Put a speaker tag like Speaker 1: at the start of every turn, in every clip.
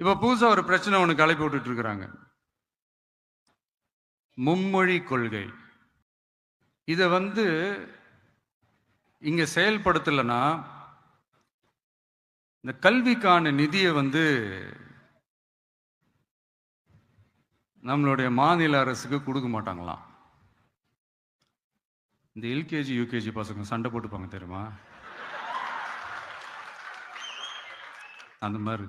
Speaker 1: இப்ப புதுசா ஒரு பிரச்சனை ஒன்று கிளப்பி விட்டுட்டு இருக்கிறாங்க மும்மொழி கொள்கை. இதை வந்து இங்க செயல்படுத்தலைன்னா இந்த கல்விக்கான நிதியை வந்து நம்மளுடைய மாநில அரசுக்கு கொடுக்க மாட்டாங்களாம். இந்த எல்கேஜி யூகேஜி பசங்க சண்டை போட்டுப்பாங்க தெரியுமா? அந்த மாதிரி.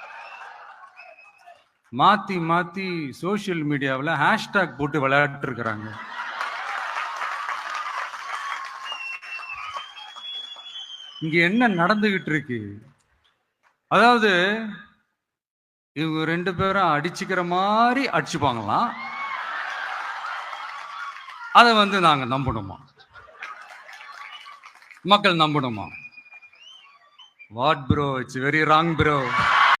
Speaker 1: மாத்தி மாத்தி சோஷியல் மீடியாவில் ஹேஷ்டாக் போட்டு விளையாட்டு இருக்கிறாங்க இங்க என்ன நடந்துகிட்டு இருக்கு அதாவது இவங்க ரெண்டு பேரும் அடிச்சுக்கிற மாதிரி அடிச்சுப்பாங்களாம் அதை வந்து நாங்க நம்பணுமா? மக்கள் நம்பணுமா? What bro it's very wrong bro